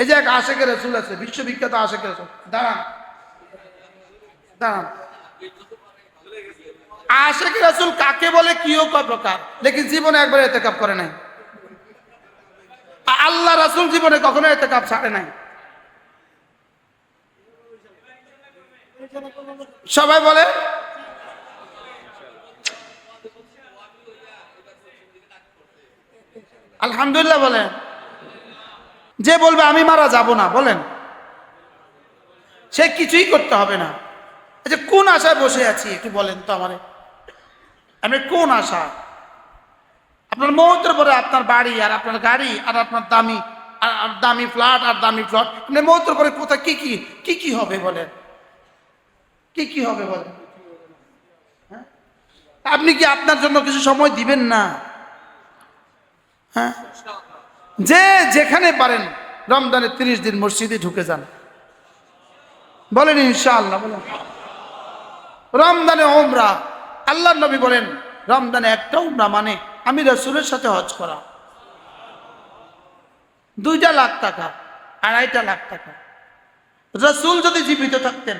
এই যে এক আশেকের রসুল আছে, বিশ্ববিখ্যাত আশেকের রসুল। দাঁড়ান। দাঁড়ান। আশেক রসুল কাকে বলে কিও কয় প্রকার? লেকিন জীবনে একবার এতে কাপ করে নাই। আল্লাহ রাসুল জীবনে কখনো এতে কাপ ছাড়ে নাই। সবাই বলে? আলহামদুলিল্লাহ বলেন। যে বলবে, আমি মারা যাব না, বলেন। সে কিছুই করতে হবে না। আচ্ছা কোন আশায় বসে আছি একটু বলেন তো আমারে। আমি কোন আশা? আপনার মৌতের পরে আপনার বাড়ি আর আপনার গাড়ি আর আপনার দামি, আর দামি ফ্ল্যাট আর দামি ফ্ল্যাট আপনার মৌতের পরে কোথায় কি কি কি কি হবে বলেন? কি কি হবে বলেন? হ্যাঁ? আপনি কি আপনার জন্য কিছু সময় দিবেন না? হ্যাঁ? যে যেখানে পারেন। রমজানের তিরিশ দিন মসজিদে ঢুকে যান। বলেন ইনশাআল্লাহ, বলেন। রমদানে ওমরা আল্লাহ নবী বলেন, রমজানে একটা উমরা মানে আমি রসুলের সাথে হজ করা। দুইটা লাখ টাকা, আড়াইটা লাখ টাকা। রসুল যদি জীবিত থাকতেন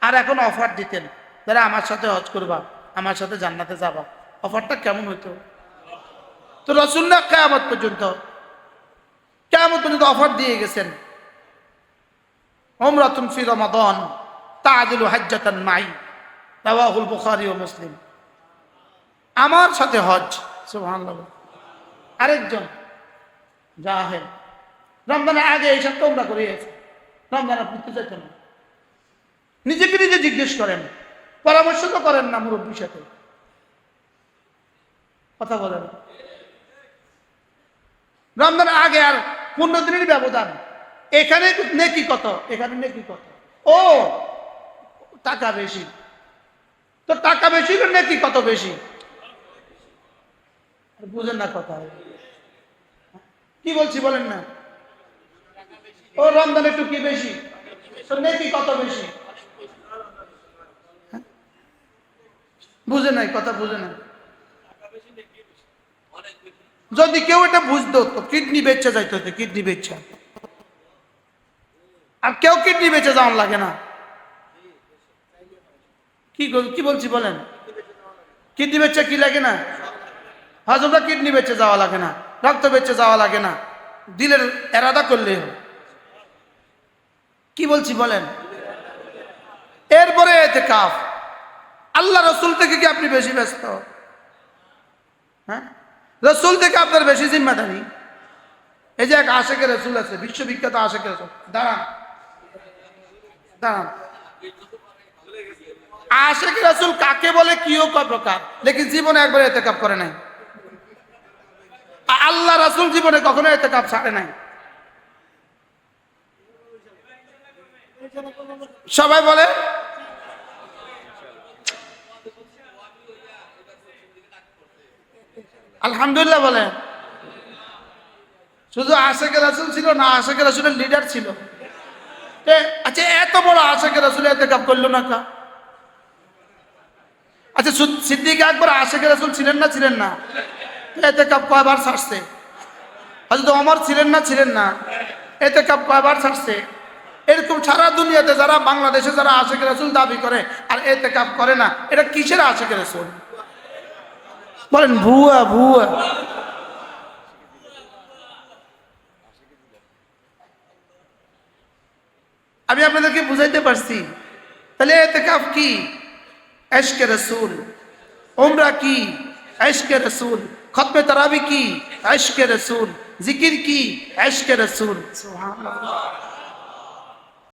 আর এখন অফার দিতেন, তাহলে আমার সাথে হজ করবা, আমার সাথে জান্নাতে যাবা। অফারটা কেমন হইতো? তো রসুল না কেয়ামত পর্যন্ত কেয়ামত পর্যন্ত অফার দিয়ে গেছেন। ফি হাজ্জাতান মাই বুখারী ও মুসলিম। আমার সাথে হজ, সুবহানাল্লাহ। আরেকজন জাহেল রমজানের আগে এইসব তোমরা করে গেছে রমজান আপনি তো যেতেন নিজেকে নিজে জিজ্ঞেস করেন, পরামর্শ তো করেন না মুরব্বীর সাথে। কথা বলেন। রমজানের আগে আর পনেরো দিনের ব্যবধান। এখানে নেকি কত? এখানে নেকি কত? ও, টাকা বেশি। তো টাকা বেশি নেকি কত বেশি? বুঝেন না কথা। কি বলছি বলেন না। ও, রমজান একটু কি বেশি? তো নেকি কত বেশি? হ্যাঁ? বুঝে নাই, কথা বুঝে নাই। যদি কেউ এটা বুঝতো, তো কিডনি বেচে যাইতো তো কিডনি বেচছে আর কেউ কিডনি বেচে যাওয়ার লাগে না। কি কি বলছি বলেন? কিডনি বেচে কি লাগে না? হজমটা কিডনি বেচে যাওয়া লাগে না রক্ত বেচে যাওয়া লাগে না। দিলের এরাদা করলে কি বলছি বলেন? এরপরে এতে কাফ। আল্লাহ রসুল থেকে কি আপনি বেশি ব্যস্ত? হ্যাঁ? রসুল থেকে আপনার বেশি জিম্মাদারি। এই যে এক আশেকের রসুল আছে, বিশ্ববিখ্যাত আশেকের রসুল। দাঁড়ান। দাঁড়ান। আশেক রসুল কাকে বলে কিও কয় প্রকার? লেকিন জীবনে একবার এতে কাপ করে নাই। আল্লাহ রাসুল জীবনে কখনো এতে কাপ ছাড়ে নাই। সবাই বলে? আলহামদুলিল্লাহ বলে। শুধু আশেকের রাসুল ছিল না আশেকের রাসুলের লিডার ছিল। আচ্ছা এত বড় আশেকের রাসুল এতে কাপ করল না কা? আচ্ছা সিদ্দিক একবার আশেকের রাসুল ছিলেন না ছিলেন না? এতে কাপ কয়বার ছাড়ছে? হয়তো অমর ছিলেন না ছিলেন না? এতে কাপ কয়বার ছাড়ছে? এরকম সারা দুনিয়াতে যারা, বাংলাদেশে যারা আশেকের রাসুল দাবি করে, আর এতে কাপ করে না, এটা কিসের আশেকের রাসুল? বলেন, ভুয়া ভুয়া। আমি আপনাদেরকে বুঝাইতে পারছি। তাহলে এতেকাফ কি? এশকে রসুল। ওমরা কি? এশকে রসুল। খতমে তারাবি কি? এশকে রসুল। জিকির কি? এশকে রসুল। সুবহানাল্লাহ।